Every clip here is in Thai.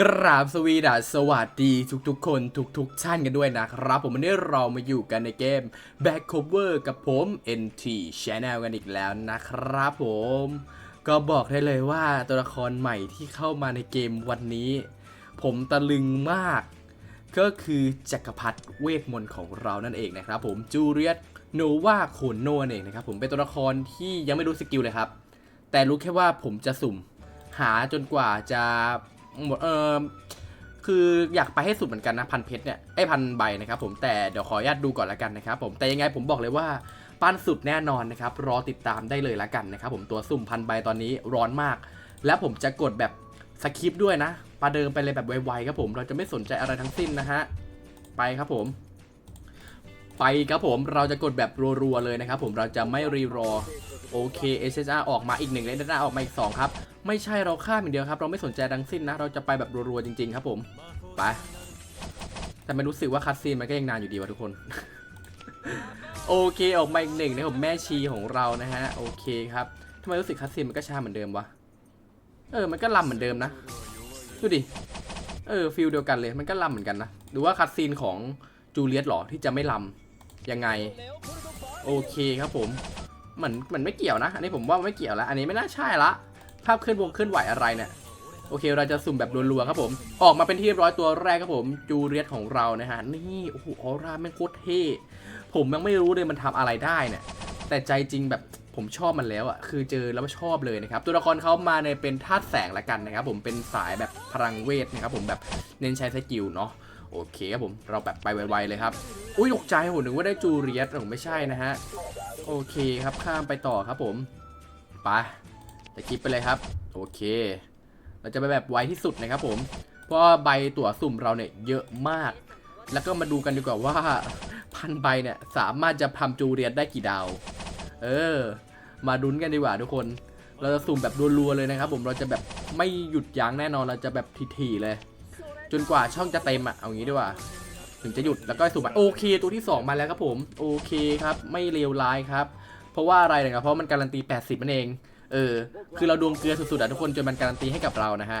กราบสวีดัสสวัสดีทุกๆ คนทุกๆท่านกันด้วยนะครับ ผมวันนี้เรามาอยู่กันในเกม Back Cover กับผม NT Channel กันอีกแล้วนะครับผม ก็บอกได้เลยว่าตัวละครใหม่ที่เข้ามาในเกมวันนี้ ผมตะลึงมาก ก็คือจักรพรรดิเวทมนต์ของเรานั่นเองนะครับผมจูเลียตโนวาโคโนนเองนะครับผมเป็นตัวละครที่ยังไม่รู้สกิลเลยครับ แต่รู้แค่ว่าผมจะสุ่มหาจนกว่าจะ หมดเออคืออยากไปให้สุดเหมือนกันนะพันเพชรเนี่ยไอ้พันใบนะครับผมแต่เดี๋ยวขออนุญาตดูก่อนละกันนะครับผมแต่ยังไงผมบอกเลยว่าปั้นสุดแน่นอนนะครับรอติดตามได้เลยละกันนะครับผมตัวสุ่มพันใบตอนนี้ร้อนมาก และผมจะกดแบบสคริปด้วยนะประเดิมไปเลยแบบไวๆครับผมเราจะไม่สนใจอะไรทั้งสิ้นนะฮะไปครับผม ไปครับผมเราจะกดแบบรัวๆเลยนะครับผมเราจะไม่รีรอโอเค SSR ออกมาอีกหนึ่งเลนด้าออกมาอีก 2 ครับ ไม่ใช่เราข้ามอย่างเดียวครับ เราไม่สนใจดังสิ้นนะ เราจะไปแบบรัวๆจริง ๆ ครับผม ไป แต่ไม่รู้สึกว่าคัดซีนมันก็ยังนานอยู่ดีว่ะทุกคน โอเคออกมาอีกหนึ่งนะครับผมแม่ชีของเรานะฮะ โอเคครับทำไมรู้สึกคัดซีนมันก็ช้าเหมือนเดิมวะเออมันก็ลำเหมือนเดิมนะดูดิเออฟิลเดียวกันเลยมันก็ลำเหมือนกันนะหรือว่าคัดซีนของจูเลียตหรอที่จะไม่ลำ ยังไง โอเคครับผมเหมือนเหมือนไม่เกี่ยวนะ อันนี้ผมว่าไม่เกี่ยวแล้ว อันนี้ไม่น่าใช่ละ ภาพเคลื่อนวงเคลื่อนไหวอะไรเนี่ย โอเค เราจะสุ่มแบบรัวๆครับผม ออกมาเป็นที่เรียบร้อยตัวแรกครับผม จูเลียตของเรานะฮะ นี่ โอ้โห ออร่าแม่งโคตรเท่ ผมยังไม่รู้เลยมันทำอะไรได้เนี่ย แต่ใจจริงแบบผมชอบมันแล้วอะ คือเจอแล้วชอบเลยนะครับ ตัวละครเขามาในเป็นธาตุแสงละกันนะครับผม เป็นสายแบบพลังเวทนะครับผมแบบเน้นใช้สกิลเนาะ โอเคครับผม เราแบบไปไวๆเลยครับ อุ้ยตกใจผมนึกว่าได้จูเลียตผมไม่ใช่นะฮะ โอเคครับข้ามไปต่อครับผม ไปจะคลิปไปเลยครับ โอเค เราจะไปแบบไวที่สุดนะครับผม เพราะใบตั๋วสุ่มเราเนี่ยเยอะมาก แล้วก็มาดูกันดีกว่าว่าพันใบเนี่ยสามารถจะทำจูเรียนได้กี่ดาว เออ มาดุนกันดีกว่าทุกคน เราจะสุ่มแบบรัวๆเลยนะครับผม เราจะแบบไม่หยุดยั้งแน่นอน เราจะแบบถี่ๆเลย จนกว่าช่องจะเต็มอะเอางี้ดีกว่าถึงจะหยุดแล้วก็สุ่มโอเค ตัวที่ 2 มาแล้วครับผมโอเคครับไม่เลวร้ายครับ เพราะว่าอะไรนะครับเพราะมันการันตี 80มันเองเออคือเราดวงเกลือสุดๆอะทุกคนจนมันการันตีให้กับเรานะฮะ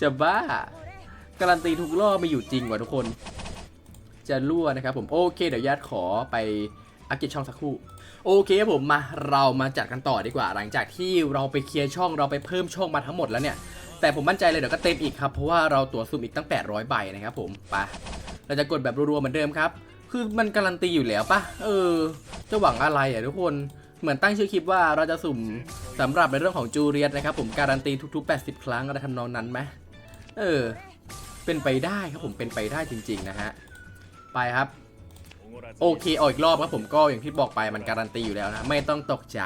จะบ้าการันตีทุกรอบไม่อยู่จริงว่ะทุกคน จะรั่วนะครับผมโอเค เดี๋ยวญาติขอไปอัปเดตช่องสักครู่โอเคครับผมมาเรามาจัดกันต่อดีกว่า หลังจากที่เราไปเคลียร์ช่องเราไปเพิ่มช่องมาทั้งหมดแล้วเนี่ย แต่ผมมั่นใจเลยเดี๋ยวก็เต็มอีกครับ เพราะว่าเราตั๋วซุ่มอีกตั้ง 800 ใบนะครับผมไปเราจะกดแบบรัวๆเหมือนเดิมครับ คือมันการันตีอยู่แล้วปะเออ จะหวังอะไรอะทุกคนเหมือนตั้งชื่อคลิปว่าเราจะสุ่มสำหรับในเรื่องของจูเลียตนะครับผมการันตีทุก ๆ 80 ครั้งอะไรทำนองนั้นไหมเออ เป็นไปได้ครับผมเป็นไปได้จริง ๆ นะฮะไปครับโอเคเอาอีกรอบครับผมก็อย่างที่บอกไปมันการันตีอยู่แล้วนะ ไม่ต้องตกใจ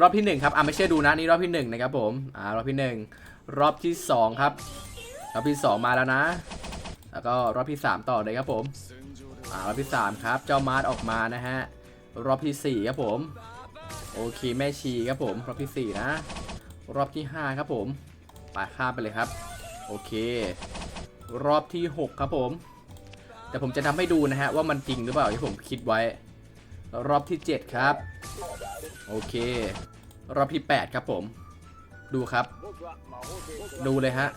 รอบที่หนึ่งครับอะไม่เชื่อดูนะนี่รอบที่หนึ่งนะครับผมอ่ารอบที่หนึ่งรอบที่สองครับ รอบที่สองมาแล้วนะ แล้วก็รอบที่สามต่อเลยครับผมอ่ารอบที่สามครับ เจ้ามาร์ทออกมานะฮะรอบที่สี่ครับผม โอเคแม่ชีครับผม รอบที่สี่นะ รอบที่ห้าครับผมไปข้ามไปเลยครับ โอเค รอบที่หกครับผม แต่ผมจะทำให้ดูนะฮะว่ามันจริงหรือเปล่าที่ผมคิดไว้ รอบที่ 7 ครับ โอเค รอบที่ 8 ครับผม ดูครับ ดูเลยฮะ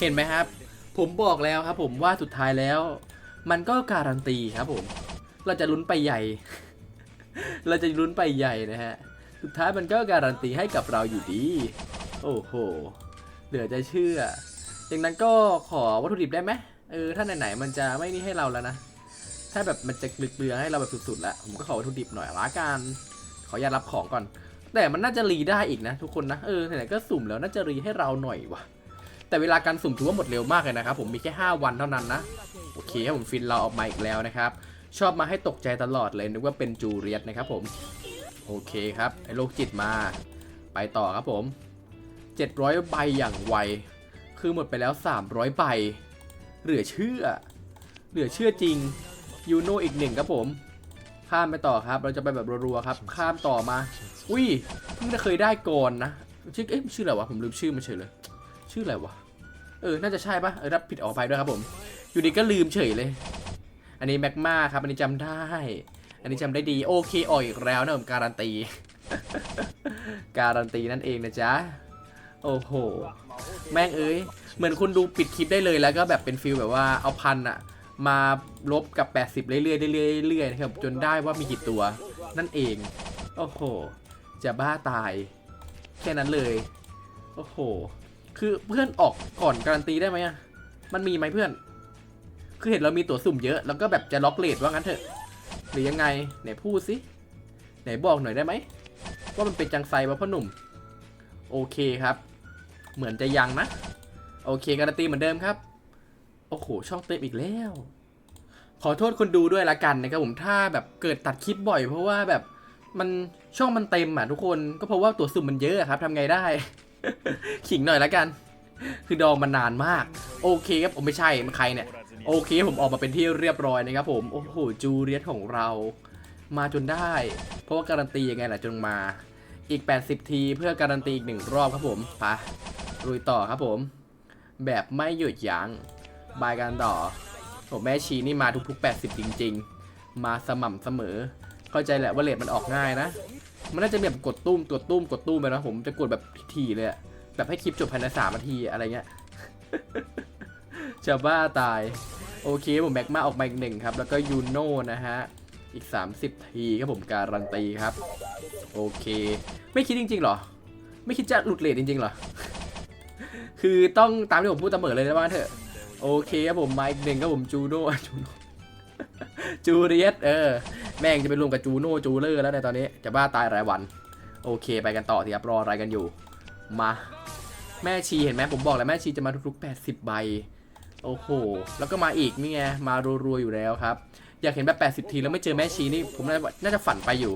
เห็นไหมครับ ผมบอกแล้วครับผมว่าสุดท้ายแล้ว มันก็การันตีครับผม เราจะลุ้นไปใหญ่ เราจะลุ้นไปใหญ่นะฮะ สุดท้ายมันก็การันตีให้กับเราอยู่ดี โอ้โห เหลือจะเชื่อ อย่างนั้นก็ขอวัตถุดิบได้ไหมเออ ถ้าไหนๆมันจะไม่นี่ให้เราแล้วนะ ถ้าแบบมันจะกลึกเกลือให้เราแบบสุดๆแล้ว ผมก็ขอวัตถุดิบหน่อยละกัน ขออนุญาตรับของก่อน แต่มันน่าจะรีได้อีกนะ ทุกคนนะ เออไหนๆก็สุ่มแล้วน่าจะรีให้เราหน่อยวะแต่เวลาการสุ่มถือว่าหมดเร็วมากเลยนะครับผมมีแค่ 5 วันเท่านั้นนะ โอเคครับผมฟินเราออกมาอีกแล้วนะครับ ชอบมาให้ตกใจตลอดเลยนึกว่าเป็นจูเลียตนะครับผม โอเคครับไอ้โรคจิตมา ไปต่อครับผม 700ใบอย่างไว คือหมดไปแล้ว 300ใบ เหลือเชื่อ เหลือเชื่อจริงยูโนอีกหนึ่งครับผม ข้ามไปต่อครับ เราจะไปแบบรัวๆครับ ข้ามต่อมา อุ้ยเพิ่งจะเคยได้ก่อนนะชื่อเอ๊ะชื่ออะไรวะผมลืมชื่อมันเฉยเลย ชื่ออะไรวะเออน่าจะใช่ปะเออรับผิดออกไปด้วยครับผม อยู่ดีก็ลืมเฉยเลย อันนี้แม็กมาครับ อันนี้จำได้ อันนี้จำได้ดีโอเคออกอีกแล้วนะผมการันตี การันตีนั่นเองนะจ๊ะโอ้โห แม่งเอ้ย เหมือนคุณดูปิดคลิปได้เลยแล้วก็แบบเป็นฟิลแบบว่าเอาพันอะ มาลบกับ 80 เรื่อยๆเรื่อยๆเรื่อยๆนะครับจนได้ว่ามีกี่ตัวนั่นเอง โอ้โห จะบ้าตาย แค่นั้นเลย โอ้โห คือเพื่อนออกก่อนการันตีได้ไหมอะ มันมีไหมเพื่อน คือเห็นเรามีตัวสุ่มเยอะ แล้วก็แบบจะล็อกเลทว่างั้นเถอะ หรือยังไง ไหนพูดสิ ไหนบอกหน่อยได้ไหม ว่ามันเป็นจังไซวะพ่อหนุ่ม โอเคครับ เหมือนจะยังนะ โอเคการันตีเหมือนเดิมครับ โอ้โห ช่องเต็มอีกแล้ว ขอโทษคนดูด้วยละกันนะครับผมถ้าแบบเกิดตัดคลิปบ่อย เพราะว่าแบบมันช่องมันเต็มอะทุกคนก็เพราะว่าตัวสุ่มมันเยอะครับทำไงได้ ขิงหน่อยละกัน คือดองมันนานมาก โอเคครับผมไม่ใช่มันใครเนี่ย โอเคผมออกมาเป็นที่เรียบร้อยนะครับผมโอ้โหจูเลียตของเรา มาจนได้ เพราะว่าการันตียังไงล่ะจนมา อีก 80 ทีเพื่อการันตีอีกหนึ่งรอบครับผมไปลุยต่อครับผม แบบไม่หยุดยัง้ง บายกันต่อผมแม่ชีนี่มาทุกๆ 80 จริง ๆ มาสม่ำเสมอ เข้าใจแหละว่าเลทมันออกง่ายนะ มันน่าจะแบบกดตุ้มกดตุ้มกดตุ้มไปนะผมจะกดแบบทีเลยอะแบบให้คลิปจบภายในสามนาทีอะไรเงี้ยจะบ้าตาย โอเคผมแม็กมาออกมาอีกหนึ่งครับ แล้วก็ยูโน่นะฮะ อีก 30 ทีครับผมการันตีครับ โอเค ไม่คิดจริง ๆ หรอ ไม่คิดจะหลุดเลทจริงๆหรอ คือต้องตามที่ผมพูดเสมอเลยนะว่าเถอะ โอเคครับผมมาอีกหนึ่งครับผมจูโน่จูโน่จูเรียสเออ แม่งจะไปรวมกับจูโน่จูเลอร์แล้วในตอนนี้ จะบ้าตายรายวัน โอเคไปกันต่อทีครับรออะไรกันอยู่ มาแม่ชีเห็นไหมผมบอกแล้วแม่ชีจะมาทุกๆ 80 ใบ โอ้โห แล้วก็มาอีกนี่ไงมารัวๆอยู่แล้วครับ อยากเห็นแบบ 80 ทีแล้วไม่เจอแม่ชีนี่ผมน่าน่าจะฝันไปอยู่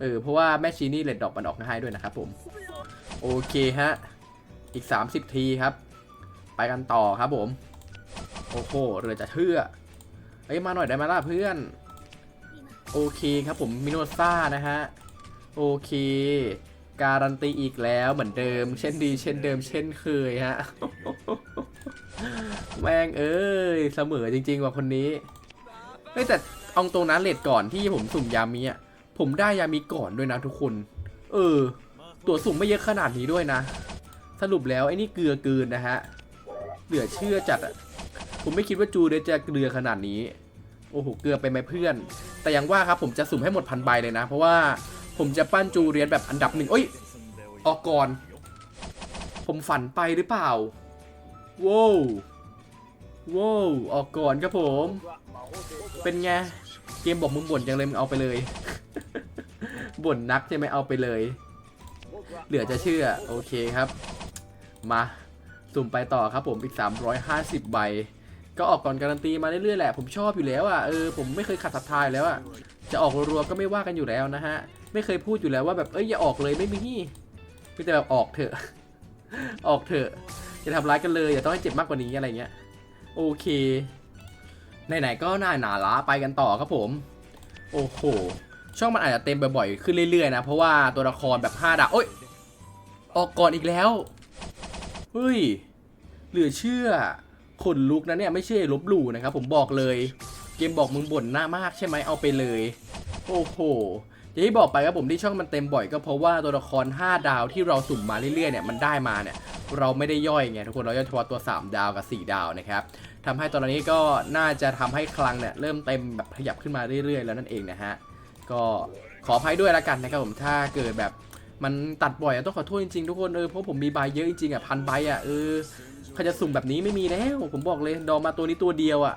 เออเพราะว่าแม่ชีนี่เลดดอกมันออกง่ายด้วยนะครับผมโอเคฮะอีก 30 ทีครับ ไปกันต่อครับผม โอ้โหเรือจะเชื่อเอ้ยมาหน่อยได้ไหมล่ะเพื่อน โอเคครับผมมิโนซ่านะฮะ โอเค การันตีอีกแล้วเหมือนเดิม เช่นดี เช่นเดิม เช่นเคยฮะ แม่งเอ้ย เสมอจริง ๆ ว่ะคนนี้เฮ้ยแต่เอาตรงนั้นเลทก่อนที่ผมสุ่มยามีอะผมได้ยามีก่อนด้วยนะทุกคน เออ ตัวสุ่มไม่เยอะขนาดนี้ด้วยนะ สรุปแล้วไอ้นี่เกลือเกินนะฮะ เหลือเชื่อจัดอะ ผมไม่คิดว่าจูเดยวจะเกลือขนาดนี้ โอ้โห เกลือไปไหมเพื่อน แต่อยังว่าครับผมจะสุ่มให้หมดพันใบเลยนะ เพราะว่าผมจะปั้นจูเรียนแบบอันดับหนึ่งเอ้ย ออกก่อน ผมฝันไปหรือเปล่าว้าวว้าวออกก่อนครับผม เป็นไง เกมบอกมึงบ่นจังเลยมึงเอาไปเลย บ่นนักใช่ไหมเอาไปเลย เหลือจะเชื่อ โอเคครับ มา สุ่มไปต่อครับผมอีก 350 ใบ ก็ออกก่อนการันตีมาเรื่อยๆแหละผมชอบอยู่แล้วอะเออผมไม่เคยขัดศรัทธายแล้วอะจะออกรัวๆก็ไม่ว่ากันอยู่แล้วนะฮะไม่เคยพูดอยู่แล้วว่าแบบเอ้ยอย่าออกเลยไม่มีมีแต่แบบออกเถอะ ออกเถอะอย่าทำร้ายกันเลยอย่าต้องให้เจ็บมากกว่านี้อะไรเงี้ยโอเคไหนๆก็น่าหนาล้าไปกันต่อครับผม โอ้โหช่องมันอาจจะเต็มบ่อยๆขึ้นเรื่อยๆนะเพราะว่าตัวละครแบบ5ดาวโอ้ยออกก่อนอีกแล้วเฮ้ยเหลือเชื่อ ขนลุกนะเนี่ยไม่ใช่ลบหลู่นะครับผมบอกเลย เกมบอกมึงบ่นหน้ามากใช่ไหมเอาไปเลย โอ้โหอย่างที่บอกไปครับผมที่ช่องมันเต็มบ่อยก็เพราะว่าตัวละคร 5 ดาวที่เราสุ่มมาเรื่อยๆเนี่ยมันได้มาเนี่ยเราไม่ได้ย่อยไงทุกคนเราย่อยเฉพาะตัว 3 ดาวกับ 4 ดาวนะครับทำให้ตอนนี้ก็น่าจะทำให้คลังเนี่ยเริ่มเต็มแบบขยับขึ้นมาเรื่อยๆ แล้วนั่นเองนะฮะก็ขออภัยด้วยละกันนะครับผมถ้าเกิดแบบ มันตัดบ่อยอะต้องขอโทษจริงๆทุกคนเออเพราะผมมีใบเยอะจริงๆอะพันใบอะเออใครจะสุ่มแบบนี้ไม่มีแล้ว ผมบอกเลยดอมมาตัวนี้ตัวเดียวอะ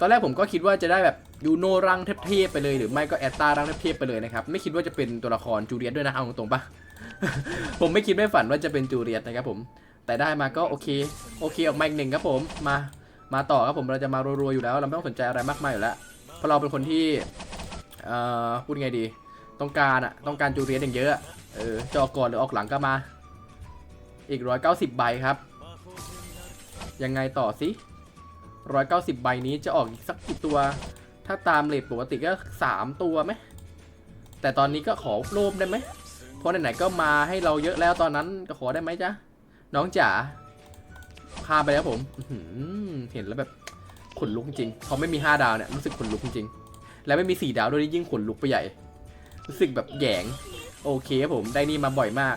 ตอนแรกผมก็คิดว่าจะได้แบบยูโนรังเทพๆไปเลยหรือไม่ก็แอตตารังเทพๆไปเลยนะครับไม่คิดว่าจะเป็นตัวละครจูเลียตด้วยนะเอาตรงๆปะผมไม่คิดไม่ฝันว่าจะเป็นจูเลียตนะครับผม แต่ได้มาก็โอเคโอเคออกมาอีกหนึ่งครับผมมามาต่อครับผมเราจะมารัวๆอยู่แล้ว เราไม่ต้องสนใจอะไรมากมายอยู่แล้วเพราะเราเป็นคนที่เอ่อพูดไงดี ต้องการอะต้องการจูเลียตอย่างเยอะ เออจะออกก่อนหรือออกหลังก็มา อีกร้อยเก้าสิบใบครับ ยังไงต่อสิร้อยเก้าสิบใบนี้จะออกอีกสักกี่ตัว ถ้าตามเลทปกติก็สามตัวไหม แต่ตอนนี้ก็ขอโลภได้ไหม เพราะไหนๆก็มาให้เราเยอะแล้วตอนนั้นก็ขอได้ไหมจ๊ะ น้องจ๋าพาไปแล้วผม เห็นแล้วแบบขนลุกจริง พอไม่มี 5 ดาวเนี่ยรู้สึกขนลุกจริง แล้วไม่มี 4 ดาวด้วยนี่ยิ่งขนลุกไปใหญ่ รู้สึกแบบแยงโอเคครับผมได้นี่มาบ่อยมาก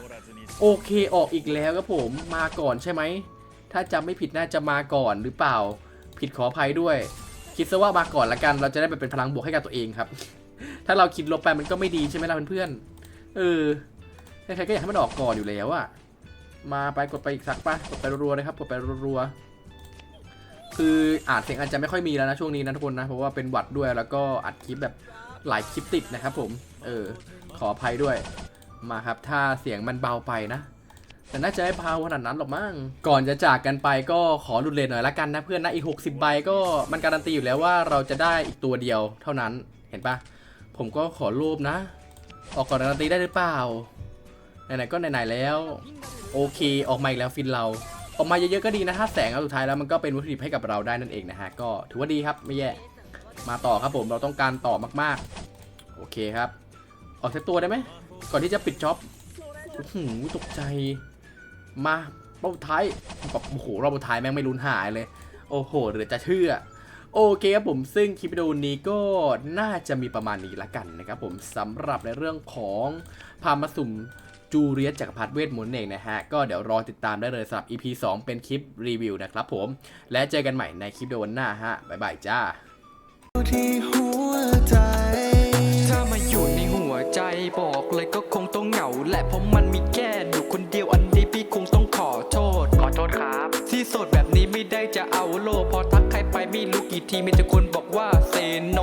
โอเคออกอีกแล้วครับผมมาก่อนใช่ไหม ถ้าจำไม่ผิดน่าจะมาก่อนหรือเปล่า ผิดขออภัยด้วย คิดซะว่ามาก่อนละกันเราจะได้ไปเป็นพลังบวกให้กับตัวเองครับ ถ้าเราคิดลบไปมันก็ไม่ดีใช่ไหมล่ะเพื่อนๆเออใครๆก็อยากให้มันออกก่อนอยู่แล้วอะมาไปกดไปอีกสักปะกดไปรัวๆเลยครับกดไปรัวๆคืออาจเสียงอาจจะไม่ค่อยมีแล้วนะช่วงนี้นะทุกคนนะเพราะว่าเป็นหวัดด้วยแล้วก็อัดคลิปแบบ หลายคลิปติดนะครับผมเออขออภัยด้วยมาครับ ถ้าเสียงมันเบาไปนะ แต่น่าจะไม่เบาขนาดนั้นหรอกมั้งก่อนจะจากกันไปก็ขอหลุดเลนหน่อยละกันนะเพื่อนนะอีก 60 ใบก็มันการันตีอยู่แล้วว่าเราจะได้อีกตัวเดียวเท่านั้นเห็นปะผมก็ขอรูปนะ ออกก่อนการันตีได้หรือเปล่าไหนๆก็ไหนๆแล้วโอเค ออกมาอีกแล้วฟินเราออกมาเยอะๆก็ดีนะถ้าแสงเอาสุดท้ายแล้วมันก็เป็นวัตถุดิบให้กับเราได้นั่นเองนะฮะก็ถือว่าดีครับไม่แย่ มาต่อครับผมเราต้องการต่อมากๆ โอเคครับ ออกสักตัวได้ไหมก่อนที่จะปิดจ็อบโอ้โหตกใจ มารอบท้ายแบบโอ้โหรอบท้ายแม่งไม่ลุ้นหายเลย โอ้โหเหรือจะเชื่อโอเคครับผมซึ่งคลิปวิดีโอนี้ก็น่าจะมีประมาณนี้ละกันนะครับผมสำหรับในเรื่องของพามาสุ่มจูเลียสจักรพรรดิเวทมนต์เองนะฮะ ก็เดี๋ยวรอติดตามได้เลยสำหรับ EP 2 เป็นคลิปรีวิวนะครับผม และเจอกันใหม่ในคลิปวิดีโอหน้าฮะ บ๊ายบายจ้า ที่หัวใจ ถ้ามาอยู่ในหัวใจบอกเลยก็คงต้องเหงาแหละเพราะมันมีแค่อยู่คนเดียวอันนี้พี่คงต้องขอโทษ ขอโทษครับ ที่โสดแบบนี้ไม่ได้จะเอาโลกพอทักใครไปไม่รู้กี่ทีมีแต่คนบอกว่าเซโน